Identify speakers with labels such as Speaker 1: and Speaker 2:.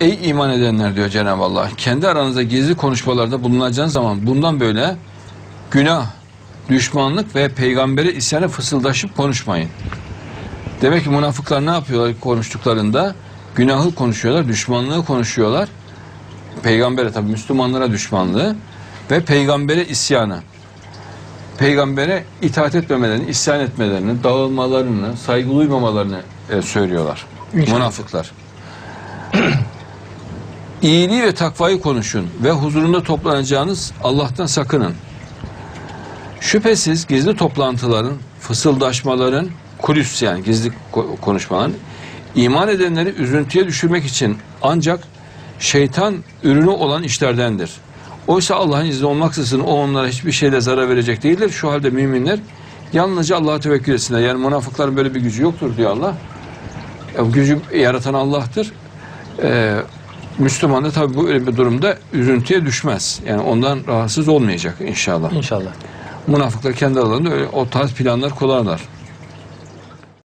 Speaker 1: ey iman edenler diyor Cenab-ı Allah. Kendi aranızda gizli konuşmalarda bulunacağınız zaman bundan böyle günah, düşmanlık ve peygambere isyana fısıldaşıp konuşmayın. Demek ki münafıklar ne yapıyorlar konuştuklarında? Günahı konuşuyorlar, düşmanlığı konuşuyorlar. Peygambere tabi Müslümanlara düşmanlığı ve peygambere isyanı. Peygambere itaat etmemelerini, isyan etmelerini, dağılmalarını, saygı duymamalarını e, söylüyorlar.
Speaker 2: İnşallah.
Speaker 1: Münafıklar. İyiliği ve takvayı konuşun ve huzurunda toplanacağınız Allah'tan sakının. Şüphesiz gizli toplantıların, fısıldaşmaların, kulis yani gizli ko- konuşmaların iman edenleri üzüntüye düşürmek için ancak şeytan ürünü olan işlerdendir. Oysa Allah'ın izni olmaksızın o onlara hiçbir şeyle zarar verecek değildir. Şu halde müminler yalnızca Allah'a tevekkül etsinler. Yani münafıkların böyle bir gücü yoktur diyor Allah. E, gücü yaratan Allah'tır. E, Müslüman da tabi bu öyle bir durumda üzüntüye düşmez. Yani ondan rahatsız olmayacak inşallah.
Speaker 2: İnşallah.
Speaker 1: Münafıklar kendi aralarında öyle, o tarz planlar kurarlar.